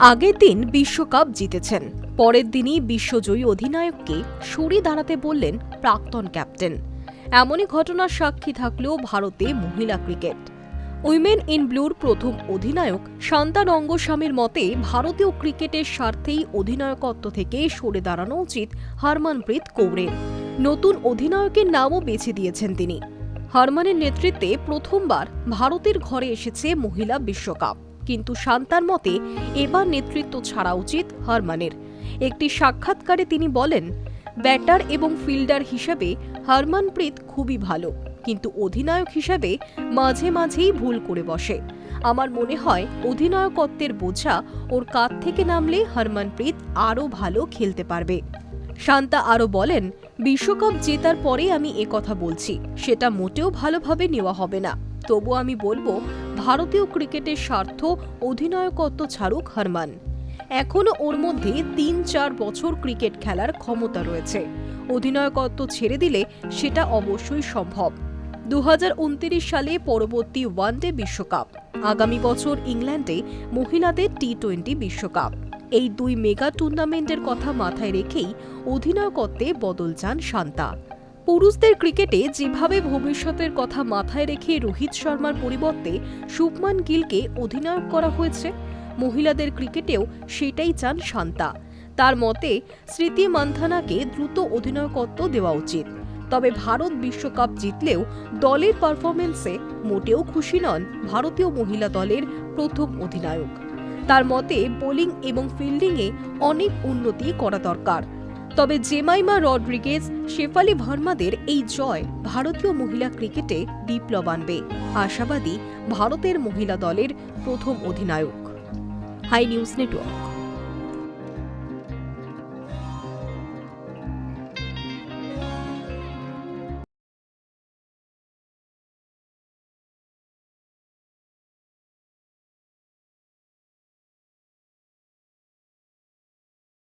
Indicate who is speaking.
Speaker 1: আগের দিন বিশ্বকাপ জিতেছেন। পরের দিনই বিশ্বজয়ী অধিনায়ককে সরে দাঁড়াতে বললেন প্রাক্তন ক্যাপ্টেন। এমনই ঘটনার সাক্ষী থাকলেও ভারতে মহিলা ক্রিকেট। উইমেন ইন ব্লুর প্রথম অধিনায়ক শান্তা রঙ্গস্বামীর মতে, ভারতীয় ক্রিকেটের স্বার্থেই অধিনায়কত্ব থেকে সরে দাঁড়ানো উচিত হারমানপ্রীত কৌরের নতুন অধিনায়কের নামও বেছে দিয়েছেন তিনি। হারমানের নেতৃত্বে প্রথমবার ভারতের ঘরে এসেছে মহিলা বিশ্বকাপ। কিন্তু শান্তার মতে এবার নেতৃত্ব ছাড়া উচিত হারমানের। একটি সাক্ষাৎকারে তিনি বলেন, ব্যাটার এবং ফিল্ডার হিসেবে হারমানপ্রীত খুবই ভালো, কিন্তু অধিনায়ক হিসেবে মাঝে মাঝেই ভুল করে বসে। আমার মনে হয় অধিনায়কত্বের বোঝা ওর কাঁধ থেকে নামলে হরমনপ্রীত আরও ভালো খেলতে পারবে। শান্তা আরও বলেন, বিশ্বকাপ জেতার পরে আমি একথা বলছি, সেটা মোটেও ভালোভাবে নেওয়া হবে না। তবু আমি বলব ভারতীয় ক্রিকেটের স্বার্থ অধিনায়কত্ব ছাড়ুক হারমান। এখনও ওর মধ্যে তিন চার বছর ক্রিকেট খেলার ক্ষমতা রয়েছে। অধিনায়কত্ব ছেড়ে দিলে সেটা অবশ্যই সম্ভব। দু হাজার উনত্রিশ সালে পরবর্তী ওয়ানডে বিশ্বকাপ। আগামী বছর ইংল্যান্ডে মহিলাদের টি টোয়েন্টি বিশ্বকাপ। এই দুই মেগা টুর্নামেন্টের কথা মাথায় রেখেই অধিনায়কত্বে বদল চান শান্তা। পুরুষদের ক্রিকেটে যেভাবে ভবিষ্যতের কথা মাথায় রেখে রোহিত শর্মার পরিবর্তে শুভমান গিলকে অধিনায়ক করা হয়েছে, মহিলাদের ক্রিকেটেও সেটাই চান শান্তা। তার মতে, স্মৃতি মান্থানাকে দ্রুত অধিনায়কত্ব দেওয়া উচিত। তবে ভারত বিশ্বকাপ জিতলেও দলের পারফরমেন্সে মোটেও খুশি নন ভারতীয় মহিলা দলের প্রথম অধিনায়ক। তার মতে, বোলিং এবং ফিল্ডিংয়ে অনেক উন্নতি করা দরকার। তবে জেমাইমা রড্রিগেজ, শেফালি ভার্মাদের এই জয় ভারতীয় মহিলা ক্রিকেটে বিপ্লব আনবে। আশাবাদী ভারতের মহিলা দলের প্রথম অধিনায়ক। Hi news network.